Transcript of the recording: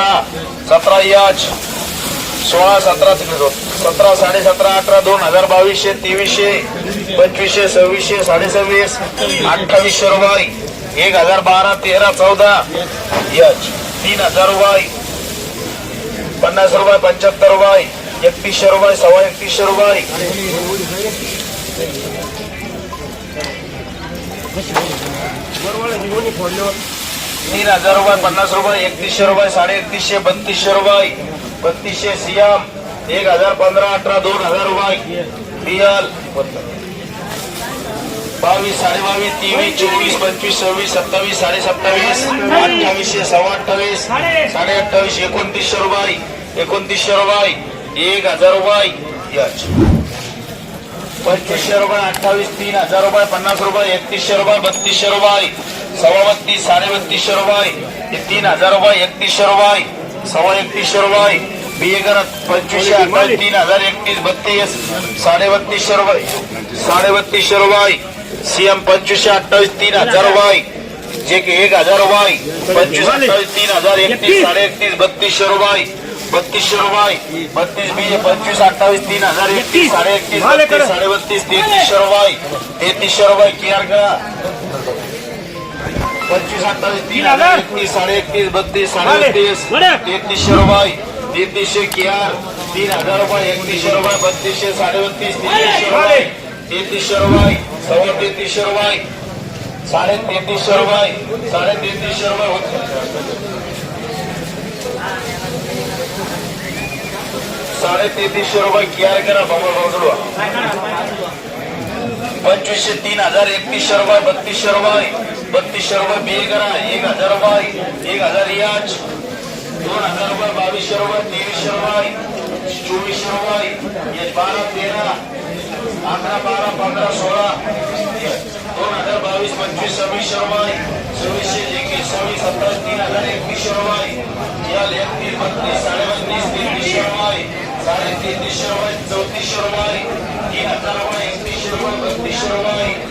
सतरा सतरा याच सोळा सतरा सतरा साडे सतरा अठरा दोन हजार बावीसशे तेवीसशे पंचवीसशे सव्वीसशे साडेसव्वीस अठ्ठावीसशे रुपये. एक हजार बारा तेरा चौदा यच. तीन हजार रुपये. पन्नास रुपये पंच्याहत्तर रुपये. एकतीसशे रुपये सव्वा एकतीसशे रुपये. तीन हजार रुपये पन्नास रुपये एकतीसशे रुपये साडे एकतीसशे बत्तीसशे रुपये बत्तीसशे सियाम एक हजार पंधरा अठरा दोन हजार रुपये रिअल बावीस साडे बावीस तेवीस चोवीस पंचवीस सव्वीस सत्तावीस साडे सत्तावीस अठ्ठावीसशे सव्वा अठ्ठावीस साडे अठ्ठावीस एकोणतीसशे रुपये एकोणतीसशे रुपये एक हजार रुपये पंचवीसशे रुपये अठ्ठावीस तीन हजार रुपये पन्नास रुपये एकतीसशे रुपये बत्तीसशे रुपये सव्वा बत्तीस साडे बत्तीसशे रुपये तीन हजार रुपये एकतीसशे रुपये सव्वा एकतीसशे रुपये. बी ए करत पंचवीसशे अठ्ठावीस तीन हजार एकतीस बत्तीस साडे बत्तीसशे रुपये. साडे बत्तीसशे रुपये सीएम पंचवीसशे अठ्ठावीस तीन हजार रुपये. जे की एक हजार रुपये. पंचवीस अठ्ठावीस तीन हजार एकतीस साडे एकतीस बत्तीसशे रुपये. बत्तीसशे रुपये. बत्तीस बी पंचवीस अठ्ठावीस तीन हजार एकतीस साडे एकतीस साडे बत्तीस तेहतीसशे रुपये. तेहतीसशे रुपये करा. पंचवीस अठ्ठावीस तीन हजार एकतीस साडे एकतीस बत्तीस साडे बत्तीस तेहतीसशे रुपये तेहतीसशे केआर तीन हजार रुपये एकतीसशे रुपये बत्तीसशे साडे बत्तीस तेहतीसशे रुपये तेहतीसशे रुपये सव्वा तेहतीसशे रुपये साडे तेहतीसशे रुपये साडे तेहतीसशे रुपये होते साडे तेहतीसशे रुपये केआर करा बाबा पंचवीसशे तीन हजार एकतीसशे रुपये बत्तीसशे रुपये बत्तीसशे रुपये बेगरा करा एक हजार रुपये एक हजार याच दोन हजार रुपये बावीसशे रुपये तेवीसशे रुपये चोवीसशे रुपये हे बारा तेरा अकरा बारा पंधरा सोळा दोन हजार बावीस पंचवीस सव्वीसशे रुपये सव्वीसशे एकवीस सव्वीस सत्तावीस तीन हजार एकवीसशे रुपये या एकतीस बत्तीस साडे बत्तीस तेहतीसशे रुपये साडे तेहतीसशे रुपये चौतीसशे रुपये तीन हजार रुपये एकतीसशे रुपये बत्तीसशे रुपये